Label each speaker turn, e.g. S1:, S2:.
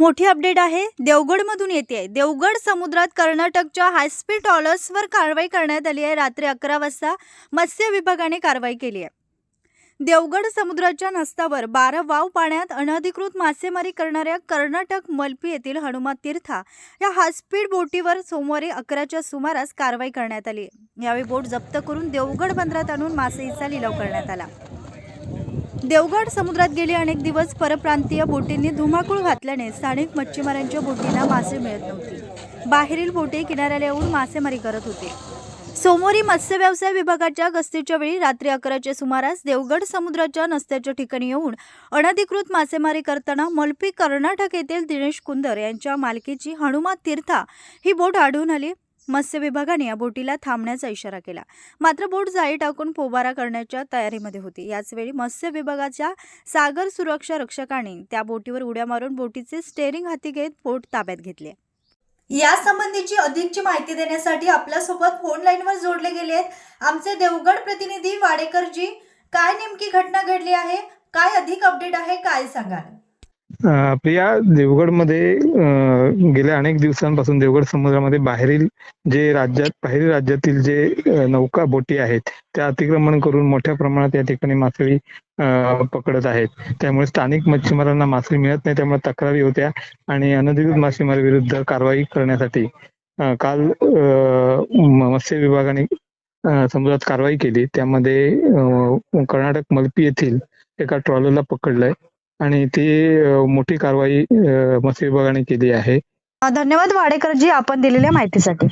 S1: मोठी अपडेट आहे देवगडमधून येते आहे देवगड समुद्रात कर्नाटकच्या हायस्पीड ट्रॉलर्सवर कारवाई करण्यात आली आहे. रात्री अकरा वाजता मत्स्य विभागाने कारवाई केली आहे. देवगड समुद्राच्या नस्तावर बारा वाव पाण्यात अनधिकृत मासेमारी करणाऱ्या कर्नाटक मलपी येथील हनुमान तीर्था या हायस्पीड बोटीवर सोमवारी अकराच्या सुमारास कारवाई करण्यात आली. यावेळी बोट जप्त करून देवगड बंदरात आणून मासेईचा लिलाव करण्यात आला. देवगड समुद्रात गेले अनेक दिवस परप्रांतीय बोटींनी धुमाकूळ घातल्याने स्थानिक मच्छीमारांच्या बोटींना मासे मिळत नव्हते. बाहेरील बोटी किनाऱ्याला येऊन मासेमारी करत होते. सोमवारी मत्स्य व्यवसाय विभागाच्या गस्तीच्या वेळी रात्री अकराच्या सुमारास देवगड समुद्राच्या नसत्याच्या ठिकाणी येऊन अनधिकृत मासेमारी करताना मलपी कर्नाटक येथील दिनेश कुंदर यांच्या मालकीची हनुमा तीर्था ही बोट आढळून आली. मत्स्य विभागाने या बोटीला थांबण्याचा इशारा केला. मात्र बोट जाळी टाकून पोबारा करण्याच्या तयारीमध्ये होती. याचवेळी मत्स्य विभागाच्या सागर सुरक्षा रक्षकाने त्या बोटीवर उड्या मारून बोटीचे स्टेअरिंग हाती घेत बोट ताब्यात घेतली. या संबंधीची अधिकची माहिती देण्यासाठी आपल्यासोबत फोन लाईनवर जोडले गेले आहेत. आमचे देवगड प्रतिनिधी वाडेकरजी काय नेमकी घटना घडली आहे? काय अधिक अपडेट आहे? काय सांगाल?
S2: प्रिया देवगडमध्ये गेल्या अनेक दिवसांपासून देवगड समुद्रामध्ये बाहेरील जे राज्यात बाहेरील राज्यातील जे नौका बोटी आहेत त्या अतिक्रमण करून मोठ्या प्रमाणात या ठिकाणी मासळी पकडत आहेत. त्यामुळे स्थानिक मच्छीमारांना मासळी मिळत नाही त्यामुळे तक्रारी होत्या आणि अनधिकृत मासेमारी विरुद्ध कारवाई करण्यासाठी काल मत्स्य विभागाने समुद्रात कारवाई केली. त्यामध्ये कर्नाटक मलपी येथील एका ट्रॉलरला पकडलंय. आणि ती मोठी कारवाई मत्स्य विभागाने केली आहे.
S1: धन्यवाद वाडेकरजी आपण दिलेल्या माहितीसाठी.